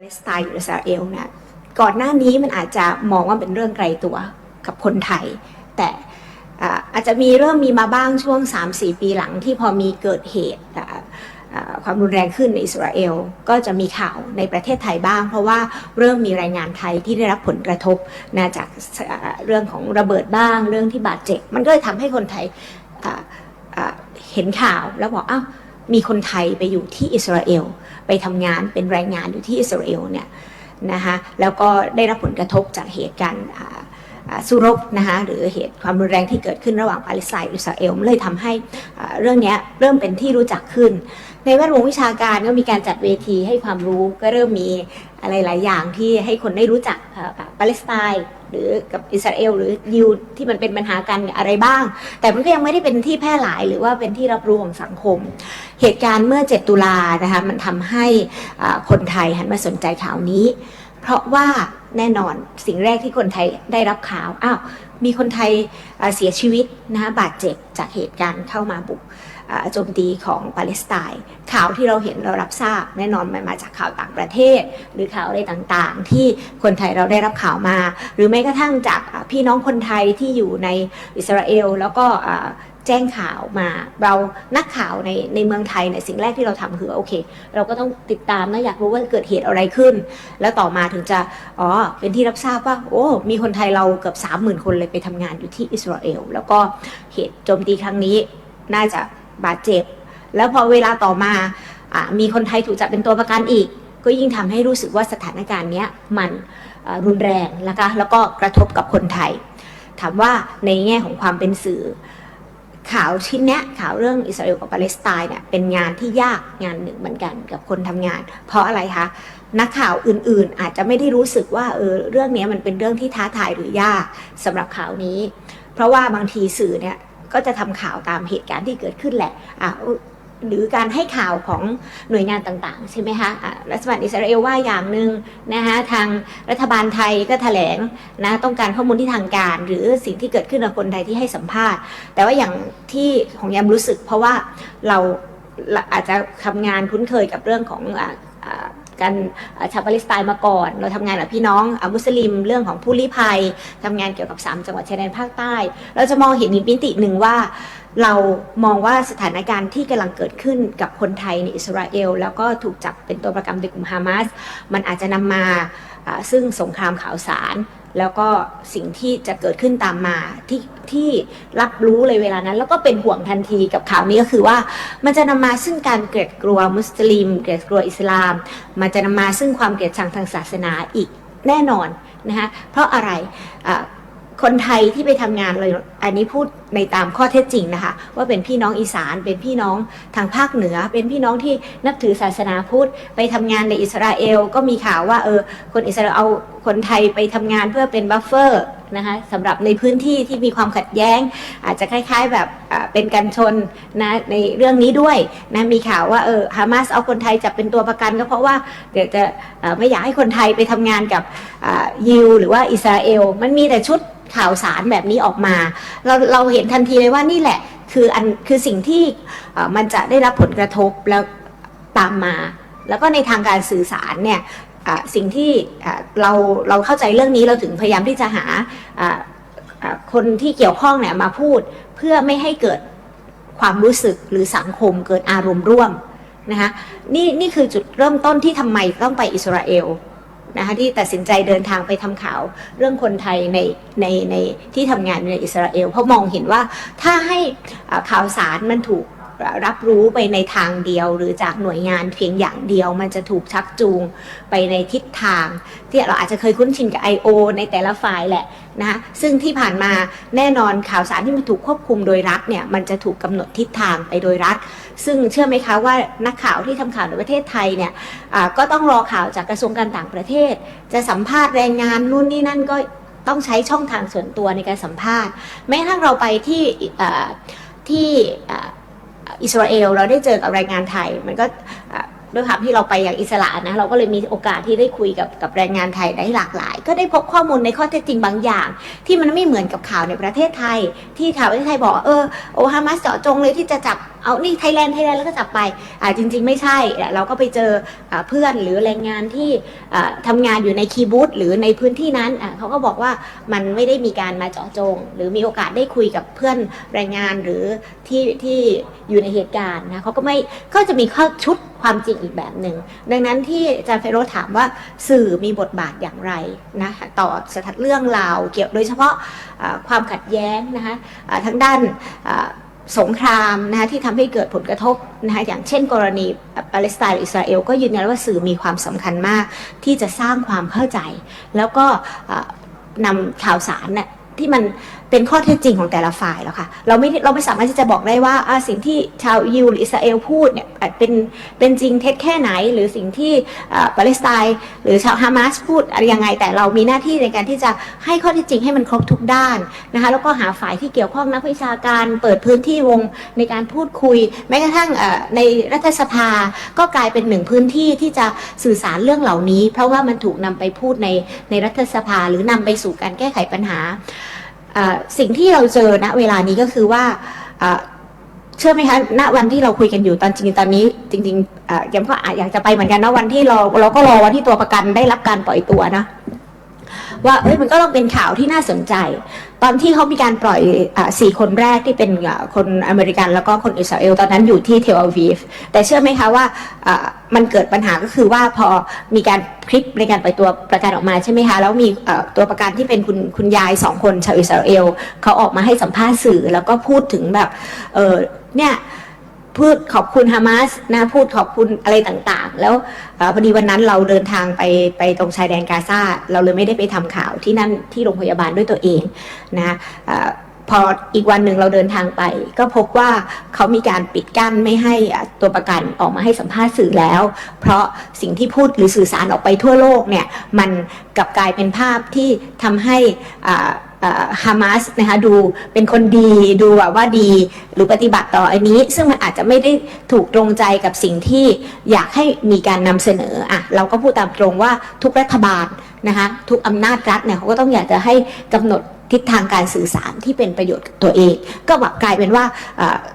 ปาเลสไตน์หรืออิสราเอลเนี่ยก่อนหน้านี้มันอาจจะมองว่าเป็นเรื่องไกลตัวกับคนไทย แต่อาจจะมีเริ่มมีมาบ้างช่วง 3-4 ปีหลังที่พอมีเกิดเหตุความรุนแรงขึ้นในอิสราเอลก็จะมีข่าวในประเทศไทยบ้าง เพราะว่าเริ่มมีแรงงานไทยที่ได้รับผลกระทบนะจากเรื่องของระเบิดบ้าง เรื่องที่บาดเจ็บมันก็เลยทำให้คนไทยเห็นข่าวแล้วบอกอ้าว มีคนไทยไปอยู่ที่อิสราเอลไปทำงานเป็นแรงงานอยู่ที่อิสราเอลเนี่ยนะคะแล้วก็ได้รับผลกระทบจากเหตุการณ์ สู้รบนะคะหรือเหตุความรุนแรงที่เกิดขึ้นระหว่างปาเลสไตน์อิสราเอลเลยทำให้เรื่องนี้เริ่มเป็นที่รู้จักขึ้น ในแวดวงวิชาการก็มีการจัดเวทีให้ความรู้ก็เริ่มมีอะไรหลายอย่างที่ให้คนได้รู้จักอ่าปาเลสไตน์หรือกับอิสราเอลหรือยิวที่มันเป็นปัญหากันเนี่ยอะไรบ้าง แต่มันก็ยังไม่ได้เป็นที่แพร่หลายหรือว่าเป็นที่รับรู้ของสังคม เหตุการณ์เมื่อ 7 ตุลานะคะมันทำให้คนไทยหันมาสนใจข่าวนี้ เพราะว่า แน่นอน สิ่งแรกที่คนไทยได้รับข่าวอ้าวมีคนไทยเสียชีวิตนะคะบาดเจ็บจากเหตุการณ์เข้ามาบุกอ่าโจมตีของปาเลสไตน์ข่าวที่เราเห็นเรารับทราบแน่นอนมันมาจากข่าวต่างประเทศ หรือข่าวอะไรต่างๆ ที่คนไทยเราได้รับข่าวมา หรือแม้กระทั่งจากพี่น้องคนไทยที่อยู่ในอิสราเอล แล้วก็ แจ้งข่าวมา เรานักข่าวในในเมืองไทยเนี่ยสิ่งแรกที่เราทำคือโอเค เราก็ต้องติดตามนะอยากรู้ว่าเกิดเหตุอะไรขึ้น แล้วต่อมาถึงจะอ๋อเป็นที่รับทราบว่า โอ้มีคนไทยเราเกือบสามหมื่นคนเลยไปทำงานอยู่ที่อิสราเอลแล้วก็เหตุโจมตีครั้งนี้น่าจะบาดเจ็บ แล้วพอเวลาต่อมาอ่ามีคนไทยถูกจับเป็นตัวประกันอีก ก็ยิ่งทำให้รู้สึกว่าสถานการณ์เนี้ยมันรุนแรงนะคะแล้วก็กระทบกับคนไทย ถามว่าในแง่ของความเป็นสื่อ ข่าวชิ้นนี้ข่าวเรื่องอิสราเอลกับปาเลสไตน์เนี่ยเป็นงานที่ยากงานหนึ่งเหมือนกันกับคนทำงาน เพราะอะไรคะนักข่าวอื่นๆ อาจจะไม่ได้รู้สึกว่าเออเรื่องนี้มันเป็นเรื่องที่ท้าทายหรือยากสำหรับข่าวนี้ เพราะว่าบางทีสื่อเนี่ยก็จะทำข่าวตามเหตุการณ์ที่เกิดขึ้นแหละอะ หรือการให้ข่าวของหน่วยงานต่างๆ ใช่ไหมคะะรัฐบาลอิสราเอลว่าอย่างหนึ่งนะคะทางรัฐบาลไทยก็แถลงนะต้องการข้อมูลที่ทางการ หรือสิ่งที่เกิดขึ้นกับคนไทยที่ให้สัมภาษณ์ แต่ว่าอย่างที่ของยามรู้สึก เพราะว่าเราอาจจะทำงานคุ้นเคยกับเรื่องของ กันชาวปาเลสไตน์มาก่อน เราทำงานกับพี่น้องอมุสลิมเรื่องของผู้ลี้ภัยทำงานเกี่ยวกับ 3 จังหวัดชายแดนภาคใต้ เราจะมองเห็นอีกมิติหนึ่งว่า เรามองว่าสถานการณ์ที่กำลังเกิดขึ้นกับคนไทยในอิสราเอล แล้วก็ถูกจับเป็นตัวประกันโดยกลุ่มฮามาสมันอาจจะนำมามาซึ่งสงครามข่าวสาร แล้วก็สิ่งที่จะเกิดขึ้นตามมาที่ที่รับรู้เลยเวลานั้น แล้วก็เป็นห่วงทันทีกับข่าวนี้ก็คือว่า มันจะนำมาซึ่งการเกลียดกลัวมุสลิม เกลียดกลัวอิสลาม มันจะนำมาซึ่งความเกลียดชังทางศาสนาอีกแน่นอนนะคะเพราะอะไรคนไทยที่ไปทำงานเลย อันนี้พูดในตามข้อเท็จจริงนะคะ ว่าเป็นพี่น้องอีสานเป็นพี่น้องทางภาคเหนือ เป็นพี่น้องที่นับถือศาสนาพุทธไปทำงานในอิสราเอล ก็มีข่าวว่าเออคนอิสราเอลเอาคนไทยไปทำงานเพื่อเป็นบัฟเฟอร์นะคะสำหรับในพื้นที่ที่มีความขัดแย้ง อาจจะคล้าย ๆแบบเป็นกันชนนะในเรื่องนี้ด้วยนะมีข่าวว่าเออฮามาสเอาคนไทยจับเป็นตัวประกันก็เพราะว่าเดี๋ยวจะไม่อยากให้คนไทยไปทำงานกับยิวหรือว่าอิสราเอล มันมีแต่ชุดข่าวสารแบบนี้ออกมาเราเราเห็นทันทีเลยว่านี่แหละ คืออันคือสิ่งที่มันจะได้รับผลกระทบแล้วตามมา แล้วก็ในทางการสื่อสารเนี่ยสิ่งที่เราเราเข้าใจเรื่องนี้เราถึงพยายามที่จะหาะะคนที่เกี่ยวข้องเนี่ยมาพูดเพื่อไม่ให้เกิดความรู้สึกหรือสังคมเกิดอารมณ์ร่วมนะคะนี่นี่คือจุดเริ่มต้นที่ทำไมต้องไปอิสราเอล นะคะที่ตัดสินใจเดินทางไปทำข่าวเรื่องคนไทยในในในที่ทำงานในอิสราเอลเพราะมองเห็นว่าถ้าให้ข่าวสารมันถูก รับรู้ไปในทางเดียว หรือจากหน่วยงานเพียงอย่างเดียว มันจะถูกชักจูงไปในทิศทาง ที่เราอาจจะเคยคุ้นชินกับ I.O. ในแต่ละฝ่ายแหละนะคะซึ่งที่ผ่านมาแน่นอนข่าวสารที่มันถูกควบคุมโดยรัฐเนี่ยมันจะถูกกำหนดทิศทางไปโดยรัฐ ซึ่งเชื่อไหมคะว่านักข่าวที่ทำข่าวในประเทศไทยเนี่ยก็ต้องรอข่าวจากกระทรวงการต่างประเทศ จะสัมภาษณ์แรงงานนู่นนี่นั่นก็ต้องใช้ช่องทางส่วนตัวในการสัมภาษณ์ แม้กระทั่งเราไปที่ที่ อิสราเอล เราได้เจอกับแรงงานไทย มันก็ ด้วยความที่เราไปอย่างอิสระนะเราก็เลยมีโอกาสที่ได้คุยกับกับแรงงานไทยได้หลากหลาย ก็ได้พบข้อมูลในข้อเท็จจริงบางอย่าง ที่มันไม่เหมือนกับข่าวในประเทศไทย ที่ข่าวประเทศไทยบอกเออโอฮามาสเจาะจงเลยที่จะจับเอานี่ไทยแลนด์ไทยแลนด์แล้วก็จับไปอ่าจริง ๆ ไม่ใช่เราก็ไปเจออเพื่อนหรือแรงงานที่อ่าทำงานอยู่ในคีบูธหรือในพื้นที่นั้นอ่าเขาก็บอกว่ามันไม่ได้มีการมาเจาะจง หรือมีโอกาสได้คุยกับเพื่อนแรงงานหรือที่ที่อยู่ในเหตุการณ์นะเขาก็ไม่ก็จะมีข้อชุด ความจริงอีกแบบหนึ่งดังนั้นที่อาจารย์เฟโรถามว่าสื่อมีบทบาทอย่างไรนะคะต่อสถานเรื่องราวเกี่ยวโดยเฉพาะความขัดแย้งนะคะทั้งด้านสงครามนะคะที่ทำให้เกิดผลกระทบนะคะอย่างเช่น กรณีปาเลสไตน์อิสราเอลก็ยืนยันว่าสื่อมีความสำคัญมาก ที่จะสร้างความเข้าใจ แล้วก็อ่านำข่าวสารเนี่ยที่มัน เป็นข้อเท็จจริงของแต่ละฝ่ายแล้วค่ะเราไม่เราไม่สามารถที่จะบอกได้ว่าสิ่งที่ชาวยิวหรืออิสราเอลพูดเนี่ยเป็นเป็นจริงเท็จแค่ไหน หรือสิ่งที่ปาเลสไตน์หรือชาวฮามาสพูดอะไรยังไง แต่เรามีหน้าที่ในการที่จะให้ข้อเท็จจริงให้มันครบทุกด้านนะคะแล้วก็หาฝ่ายที่เกี่ยวข้องนักวิชาการเปิดพื้นที่วงในการพูดคุย แม้กระทั่งในรัฐสภาก็กลายเป็นหนึ่งพื้นที่ที่จะสื่อสารเรื่องเหล่านี้ เพราะว่ามันถูกนำไปพูดในในรัฐสภาหรือนำไปสู่การแก้ไขปัญหา สิ่งที่เราเจอณเวลานี้ก็คือว่าเชื่อไหมคะ ณ วันที่เราคุยกันอยู่ตอนจริงตอนนี้ จริงๆแยังก็อาจอยากจะไปเหมือนกันนะวันที่เราเราก็รอวันที่ตัวประกันได้รับการปล่อยตัวนะ ว่าเอ้ยมันก็ต้องเป็นข่าวที่น่าสนใจ ตอนที่เขามีการปล่อยอ่าสี่คนแรกที่เป็นอ่าคนอเมริกันแล้วก็คนอิสราเอลตอนนั้นอยู่ที่เทลอาวีฟแต่เชื่อไหมคะว่าอ่ามันเกิดปัญหาก็คือว่าพอมีการคลิปในการปล่อยตัวประกันออกมาใช่ไหมคะแล้วมีอ่อตัวประกันที่เป็นคุณคุณยายสองคนชาวอิสราเอลเขาออกมาให้สัมภาษณ์สื่อแล้วก็พูดถึงแบบเออเนี่ย พูดขอบคุณฮามาสนะพูดขอบคุณอะไรต่างๆ แล้วอพอดีวันนั้นเราเดินทางไปไปตรงชายแดนกาซาเราเลยไม่ได้ไปทำข่าวที่นั่นที่โรงพยาบาลด้วยตัวเองนะออพออีกวันหนึ่งเราเดินทางไป ก็พบว่าเขามีการปิดกั้นไม่ให้ตัวประกันออกมาให้สัมภาษณ์สื่อแล้ว เพราะสิ่งที่พูดหรือสื่อสารออกไปทั่วโลกเนี่ยมันกลับกลายเป็นภาพที่ทำให้อา ฮามาสนะคะดูเป็นคนดีดูแบบว่าดีหรือปฏิบัติต่ออันนี้ ซึ่งมันอาจจะไม่ได้ถูกตรงใจกับสิ่งที่อยากให้มีการนำเสนออะเราก็พูดตามตรงว่าทุกรัฐบาลนะคะทุกอำนาจรัฐเนี่ยเขาก็ต้องอยากจะให้กำหนดทิศทางการสื่อสารที่เป็นประโยชน์กับตัวเอง ก็แบบกลายเป็นว่า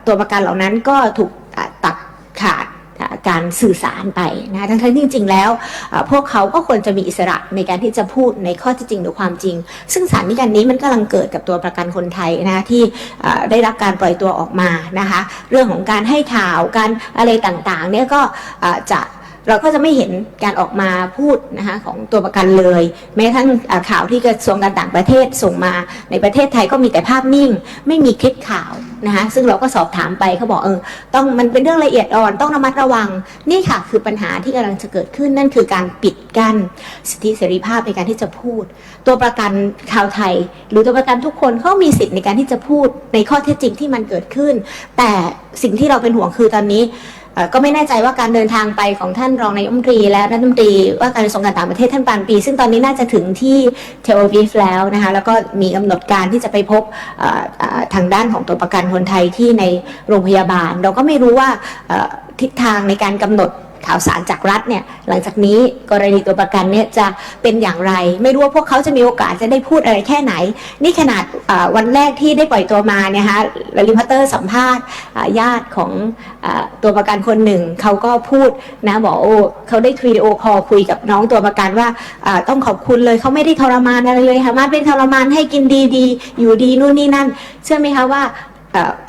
ตัวประกันเหล่านั้นก็ถูกตัดขาด การสื่อสารไปนะคะทั้งๆที่จริง ๆ แล้ว พวกเขาก็ควรจะมีอิสระในการที่จะพูดในข้อเท็จจริงหรือความจริง ซึ่งสถานการณ์นี้มันกำลังเกิดกับตัวประกันคนไทยนะคะที่ได้รับการปล่อยตัวออกมานะคะ เรื่องของการให้ข่าวการอะไรต่างๆเนี่ยก็จะ เราก็จะไม่เห็นการออกมาพูดนะคะของตัวประกันเลย แม้กระทั่งข่าวที่กระทรวงการต่างประเทศส่งมาในประเทศไทยก็มีแต่ภาพนิ่ง ไม่มีคลิปข่าวนะคะซึ่งเราก็สอบถามไปเขาบอกเออต้องมันเป็นเรื่องละเอียดอ่อนต้องระมัดระวังนี่ค่ะ คือปัญหาที่กำลังจะเกิดขึ้นนั่นคือการปิดกั้นสิทธิเสรีภาพในการที่จะพูด ตัวประกันชาวไทย หรือตัวประกันทุกคนเขามีสิทธิ์ในการที่จะพูดในข้อเท็จจริงที่มันเกิดขึ้น แต่สิ่งที่เราเป็นห่วงคือตอนนี้ ก็ไม่แน่ใจว่าการเดินทางไปของท่านรองนายกรัฐมนตรี และรัฐมนตรีว่าการกระทรวงการต่างประเทศท่านปานปี ซึ่งตอนนี้น่าจะถึงที่เทลอาวีฟแล้วนะคะแล้วก็มีกำหนดการที่จะไปพบทางด้านของตัวประกันคนไทยที่ในโรงพยาบาล เราก็ไม่รู้ว่าทิศทางในการกำหนด ข่าวสารจากรัฐเนี่ยหลังจากนี้กรณีตัวประกันเนี่ยจะเป็นอย่างไร ไม่รู้ว่าพวกเขาจะมีโอกาสจะได้พูดอะไรแค่ไหน นี่ขนาดวันแรกที่ได้ปล่อยตัวมาเนี่ยฮะลลิพัตเตอร์สัมภาษณ์ญาติของอตัวประกันคนหนึ่งเขาก็พูดนะบอกโอ้เขาได้วิดีโอคอลคุยกับน้องตัวประกันว่าต้องขอบคุณเลยเขาไม่ได้ทรมานอะไรเลยค่ะมาเป็นทรมานให้กินดีๆอยู่ดีนู่นนี่นั่น เชื่อไหมคะว่า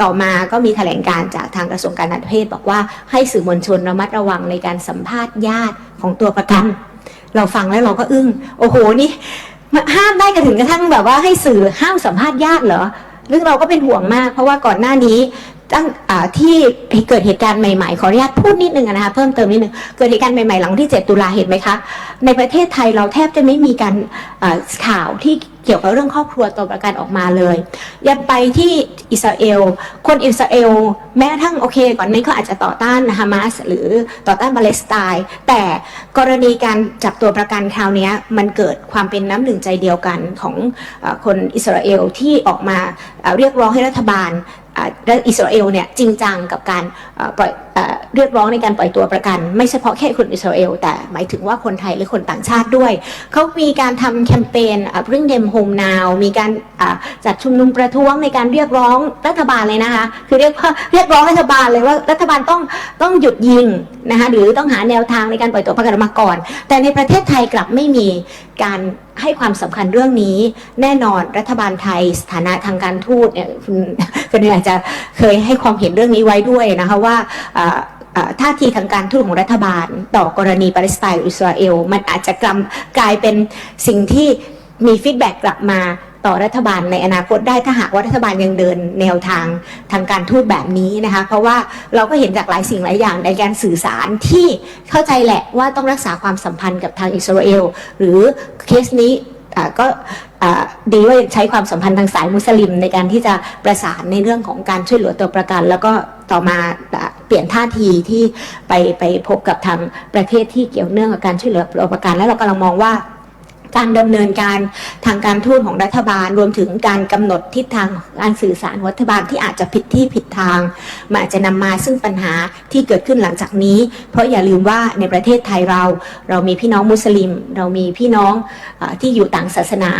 ต่อมาก็มีแถลงการจากทางกระทรวงการต่างประเทศบอกว่าให้สื่อมวลชนระมัดระวังในการสัมภาษณ์ญาติของตัวประกัน เราฟังแล้วเราก็อึ้ง โอ้โหนี่ห้ามได้กันถึงกระทั่งแบบว่าให้สื่อห้ามสัมภาษณ์ญาติเหรอเรื่องเราก็เป็นห่วงมาก เพราะว่าก่อนหน้านี้ตั้งที่เกิดเหตุการณ์ใหม่ๆ ขออนุญาตพูดนิดนึงนะคะเพิ่มเติมนิดนึงเกิดเหตุการณ์ใหม่ๆ หลังที่ 7 ตุลาเห็นไหมคะ ในประเทศไทยเราแทบจะไม่มีการข่าวที่ เกี่ยวกับเรื่องครอบครัวตัวประกันออกมาเลยยันไปที่อิสราเอล คนอิสราเอลแม้ทั่งโอเค ก่อนนี้ก็อาจจะต่อต้านฮามาสหรือต่อต้านปาเลสไตน์แต่กรณีการจับตัวประกันคราวนี้มันเกิดความเป็นน้ำหนึ่งใจเดียวกันของคนอิสราเอลที่ออกมาเรียกร้องให้รัฐบาลและอิสราเอลเนี่ยจริงจังกับการปล่อย เรียกร้องในการปล่อยตัวประกัน ไม่เฉพาะแค่คนอิสราเอลแต่หมายถึงว่าคนไทยหรือคนต่างชาติด้วย เขามีการทำแคมเปญเรื่องเดมโฮมนาวมีการจัดชุมนุมประท้วงในการเรียกร้องรัฐบาลเลยนะคะ คือเรียกว่าเรียกร้องรัฐบาลเลยว่ารัฐบาลต้องต้องหยุดยิงนะคะหรือต้องหาแนวทางในการปล่อยตัวประกันมาก่อน แต่ในประเทศไทยกลับไม่มีการให้ความสำคัญเรื่องนี้แน่นอนรัฐบาลไทยสถานะทางการทูตเนี่ยคุณคุณอาจจะเคยให้ความเห็นเรื่องนี้ไว้ด้วยนะคะว่าาท่าทีทางการทูตของรัฐบาล ต่อกรณีปาเลสไตน์หรืออิสราเอล มันอาจจะกลกลายเป็นสิ่งที่มีฟีดแบ็กกลับมาต่อรัฐบาลในอนาคตได้ถ้าหากว่ารัฐบาลยังเดินแนวทางทางการทูตแบบนี้นะคะ เพราะว่าเราก็เห็นจากหลายสิ่งหลายอย่างในการสื่อสารที่เข้าใจแหละว่าต้องรักษาความสัมพันธ์กับทางอิสราเอลหรือเคสนี้ก็ดีว่าใช้ความสัมพันธ์ทางสายมุสลิมในการที่จะประสานในเรื่องของการช่วยเหลือตัวประกัน แล้วก็ ต่อมาเปลี่ยนท่าทีที่ไปไปพบกับทางประเทศที่เกี่ยวเนื่องกับการช่วยเหลือประกัน แล้วเรากำลังมองว่าการดำเนินการทางการทูตของรัฐบาล รวมถึงการกำหนดทิศทางการสื่อสารรัฐบาลที่อาจจะผิดที่ผิดทางมันอาจจะนำมาซึ่งปัญหาที่เกิดขึ้นหลังจากนี้ เพราะอย่าลืมว่าในประเทศไทยเรา เรามีพี่น้องมุสลิม เรามีพี่น้องอที่อยู่ต่างศาสนา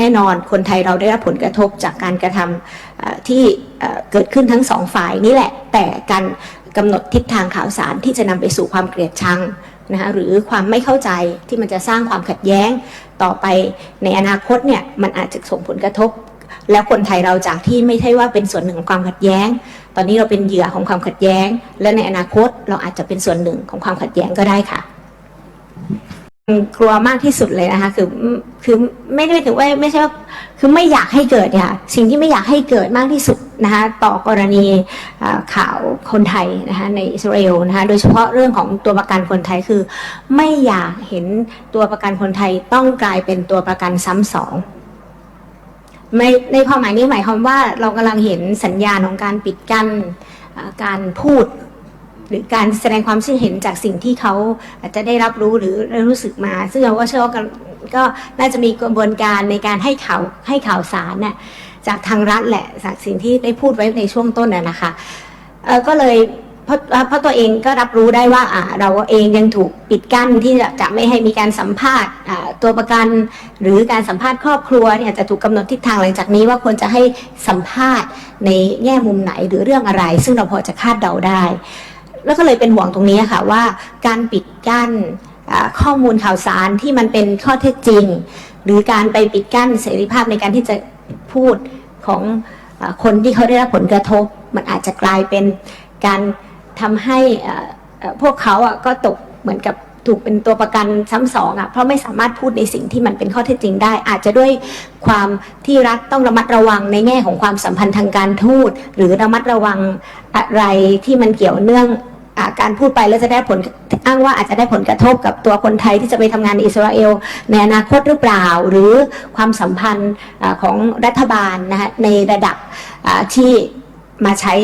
แน่นอนคนไทยเราได้รับผลกระทบจากการกระทำเอ่อที่เกิดขึ้นทั้งสองฝ่ายนี่แหละ แต่การกำหนดทิศทางข่าวสารที่จะนำไปสู่ความเกลียดชังนะคะหรือความไม่เข้าใจที่มันจะสร้างความขัดแย้งต่อไปในอนาคตเนี่ยมันอาจจะส่งผลกระทบ แล้วคนไทยเราจากที่ไม่ใช่ว่าเป็นส่วนหนึ่งของความขัดแย้ง ตอนนี้เราเป็นเหยื่อของความขัดแย้ง และในอนาคตเราอาจจะเป็นส่วนหนึ่งของความขัดแย้งก็ได้ค่ะ กลัวมากที่สุดเลยนะคะคือคือไม่ได้ถึงว่าไม่ใช่ว่าคือไม่อยากให้เกิดเนี่ยสิ่งที่ไม่อยากให้เกิดมากที่สุดนะคะต่อกรณีอ่าข่าวคนไทยนะคะในอิสราเอลนะคะโดยเฉพาะเรื่องของตัวประกันคนไทยคือ ไม่อยากเห็นตัวประกันคนไทยต้องกลายเป็นตัวประกันซ้ำสองในในความหมายนี้หมายความว่าเรากำลังเห็นสัญญาณของการปิดกั้นการพูด หรือการแสดงความคิดเห็นจากสิ่งที่เขาอาจจะได้รับรู้หรือได้รู้สึกมา ซึ่งเราก็เชื่อว่ากันก็น่าจะมีกระบวนการในการให้ข่าวให้ข่าวสารน่ะจากทางรัฐแหละจากสิ่งที่ได้พูดไว้ในช่วงต้นน่ะนะคะเออก็เลยเพราะเพราะตัวเองก็รับรู้ได้ว่าอ่าเราเองยังถูกปิดกั้นที่จะไม่ให้มีการสัมภาษณ์ตัวประกัน หรือการสัมภาษณ์ครอบครัวเนี่ยจะถูกกำหนดทิศทางหลังจากนี้ว่าควรจะให้สัมภาษณ์ในแง่มุมไหนหรือเรื่องอะไร ซึ่งเราพอจะคาดเดาได้ แล้วก็เลยเป็นห่วงตรงนี้ค่ะว่าการปิดกั้นข้อมูลข่าวสารที่มันเป็นข้อเท็จจริง หรือการไปปิดกั้นเสรีภาพในการที่จะพูดของอคนที่เขาได้รับผลกระทบ มันอาจจะกลายเป็นการทำให้พวกเขาอะก็ตกเหมือนกับถูกเป็นตัวประกันซ้ำสองอะเพราะไม่สามารถพูดในสิ่งที่มันเป็นข้อเท็จจริงได้ อาจจะด้วยความที่รัฐต้องระมัดระวังในแง่ของความสัมพันธ์ทางการทูต หรือระมัดระวังอะไรที่มันเกี่ยวเนื่อง การพูดไปแล้วจะได้ผลอ้างว่าอาจจะได้ผลกระทบกับตัวคนไทยที่จะไปทำงานในอิสราเอลในอนาคตหรือเปล่า หรือความสัมพันธ์ของรัฐบาลนะคะในระดับที่มาใช้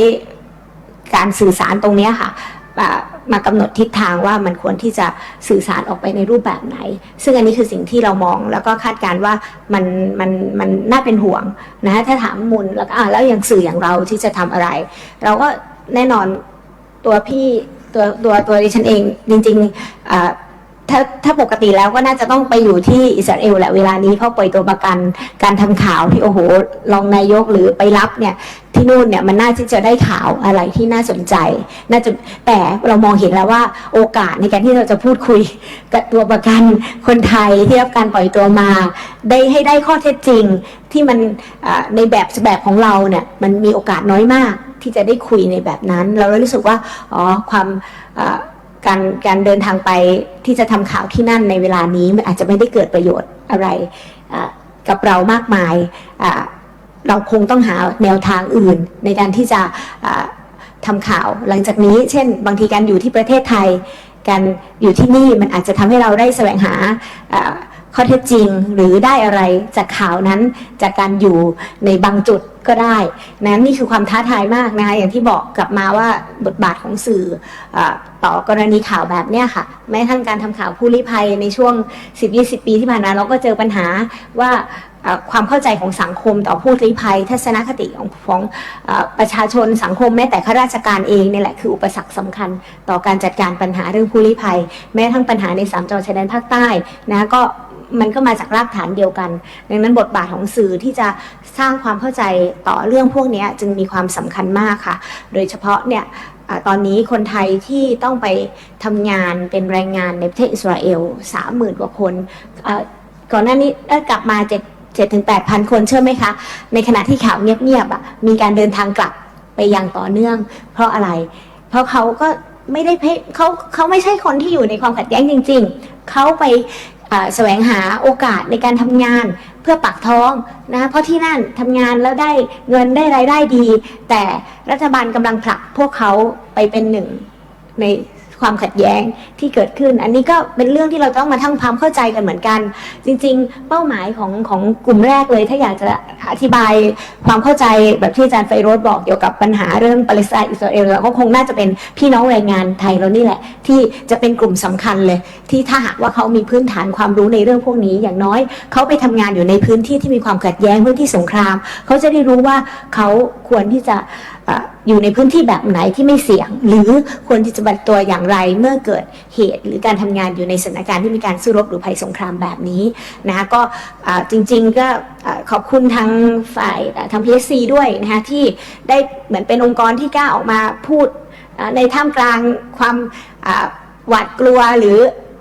การสื่อสารตรงนี้ค่ะมากำหนดทิศทางว่ามันควรที่จะสื่อสารออกไปในรูปแบบไหน ซึ่งอันนี้คือสิ่งที่เรามองแล้วก็คาดการณ์ว่ามันมันมันน่าเป็นห่วงนะคะถ้าถามมุนแล้วก็แล้วอย่างสื่ออย่างเราที่จะทำอะไร เราก็แน่นอน ตัวพี่ตัวตัวตัวดิฉันเอง จริงๆอ่าถ้าถ้าปกติแล้วก็น่าจะต้องไปอยู่ที่อิสราเอลแหละเวลานี้เพราะปล่อยตัวประกันการทำข่าวที่โอ้โหรองนายกหรือไปรับเนี่ยที่นู่นเนี่ยมันน่าที่จะได้ข่าวอะไรที่น่าสนใจ น่าจะแต่เรามองเห็นแล้วว่าโอกาสในการที่เราจะพูดคุยกับตัวประกันคนไทยที่รับการปล่อยตัวมา ได้ให้ได้ข้อเท็จจริงที่มันในแบบแบบของเราเนี่ยมันมีโอกาสน้อยมาก ที่จะได้คุยในแบบนั้น เราเลยรู้สึกว่าอ๋อความการการเดินทางไปที่จะทำข่าวที่นั่นในเวลานี้มันอาจจะไม่ได้เกิดประโยชน์อะไรกับเรามากมาย เราคงต้องหาแนวทางอื่นในการที่จะอ่าทำข่าว หลังจากนี้เช่น บางทีการอยู่ที่ประเทศไทย การอยู่ที่นี่มันอาจจะทำให้เราได้แสวงหา ข้อเท็จจริงหรือได้อะไรจากข่าวนั้นจากการอยู่ในบางจุดก็ได้นะนี่คือความท้าทายมากนะคะอย่างที่บอกกลับมาว่าบทบาทของสื่ออต่อกรณีข่าวแบบเนี้ยค่ะ แม้ทั้งการทำข่าวผู้ลี้ภัยในช่วง 10-20 ปีที่ผ่านมาเราก็เจอปัญหาว่าความเข้าใจของสังคมต่อผู้ลี้ภัย ทัศนคติของของอประชาชนสังคมแม้แต่ข้าราชการเองเนี่แหละคืออุปสรรคสำคัญ ต่อการจัดการปัญหาเรื่องผู้ลี้ภัย แม้ทั้งปัญหาในสามจังหวัดชายแดนภาคใต้นะก็ มันก็มาจากรากฐานเดียวกัน ดังนั้นบทบาทของสื่อที่จะสร้างความเข้าใจต่อเรื่องพวกนี้จึงมีความสำคัญมากค่ะ โดยเฉพาะเนี่ยอตอนนี้คนไทยที่ต้องไปทำงานเป็นแรงงานในประเทศอิสราเอลสามหมื่นกว่าคนก่อนหน้านี้กลับมาเจ็ดเจ็ดถึงแปดพันคนเชื่อไหมคะ ในขณะที่ข่าวเงียบๆอะมีการเดินทางกลับไปอย่างต่อเนื่อง เพราะอะไร เพราะเขาก็ไม่ได้เขาเขาไม่ใช่คนที่อยู่ในความขัดแย้งจริง ๆ เขาไป แสวงหาโอกาสในการทำงานเพื่อปักท้องนะเพราะที่นั่นทำงานแล้วได้เงินได้รายได้ดี แต่รัฐบาลกำลังผลักพวกเขาไปเป็นหนึ่งใน ความขัดแย้งที่เกิดขึ้น อันนี้ก็เป็นเรื่องที่เราต้องมาทั้งความเข้าใจกันเหมือนกัน จริง ๆ เป้าหมายของของกลุ่มแรกเลย ถ้าอยากจะอธิบายความเข้าใจแบบที่อาจารย์ไฟโรสบอกเกี่ยวกับปัญหาเรื่องปาเลสไตน์อิสราเอลก็คงน่าจะเป็นพี่น้องแรงงานไทยเรานี่แหละ ที่จะเป็นกลุ่มสำคัญเลย ที่ถ้าหากว่าเขามีพื้นฐานความรู้ในเรื่องพวกนี้ อย่างน้อยเขาไปทำงานอยู่ในพื้นที่ที่มีความขัดแย้งพื้นที่สงคราม เขาจะได้รู้ว่าเขาควรที่จะ อยู่ในพื้นที่แบบไหนที่ไม่เสี่ยง หรือควรที่จะบัตรตัวอย่างไรเมื่อเกิดเหตุ หรือการทำงานอยู่ในสถานการณ์ที่มีการสู้รบหรือภัยสงครามแบบนี้นะคะก็จริงๆก็ขอบคุณทางฝ่ายอ่าทาง PSC ด้วยนะคะที่ได้เหมือนเป็นองค์กรที่กล้าออกมาพูดในท่ามกลางความหวาดกลัวหรือ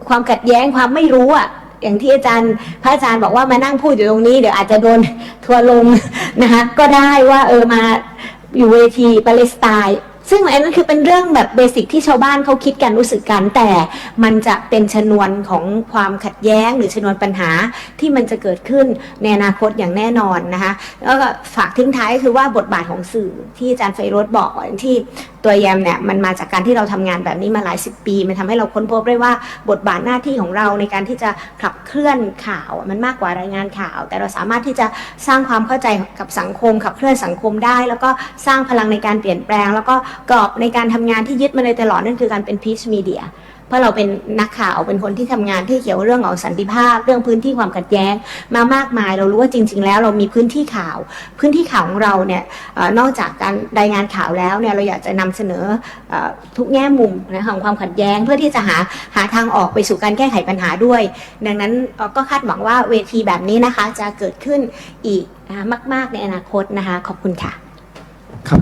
ความขัดแย้งความไม่รู้อะอย่างที่อาจารย์พระอาจารย์บอกว่ามานั่งพูดอยู่ตรงนี้เดี๋ยวอาจจะโดนทัวลงนะคะก็ได้ว่าเออมา อยู่เวทีปาเลสไตน์ซึ่งอันนั้นคือเป็นเรื่องแบบเบสิกที่ชาวบ้านเขาคิดกันรู้สึกกัน แต่มันจะเป็นชนวนของความขัดแย้งหรือชนวนปัญหาที่มันจะเกิดขึ้นในอนาคตอย่างแน่นอนนะคะแล้วก็ฝากทิ้งท้ายคือว่าบทบาทของสื่อที่อาจารย์ไฟรถบอกที่ ตัวแยมเนี่ยมันมาจากการที่เราทำงานแบบนี้มาหลายสิบปี มันทำให้เราค้นพบได้ว่าบทบาทหน้าที่ของเราในการที่จะขับเคลื่อนข่าวมันมากกว่ารายงานข่าว แต่เราสามารถที่จะสร้างความเข้าใจกับสังคม ขับเคลื่อนสังคมได้ แล้วก็สร้างพลังในการเปลี่ยนแปลง แล้วก็กรอบในการทำงานที่ยึดมาเลยตลอดนั่นคือการเป็นพีชมีเดีย เพราะเราเป็นนักข่าวเป็นคนที่ทำงานที่เกี่ยวเรื่องของสันติภาพ เรื่องพื้นที่ความขัดแย้งมามากมาย เรารู้ว่าจริง ๆ แล้วเรามีพื้นที่ข่าว พื้นที่ข่าวของเราเนี่ยนอกจากการรายงานข่าวแล้วเนี่ยเราอยากจะนำเสนอทุกแง่มุมนะของความขัดแย้งเพื่อที่จะหาหาทางออกไปสู่การแก้ไขปัญหาด้วย ดังนั้นก็คาดหวังว่าเวทีแบบนี้นะคะจะเกิดขึ้นอีกมาก ๆ ในอนาคตนะคะขอบคุณค่ะครับ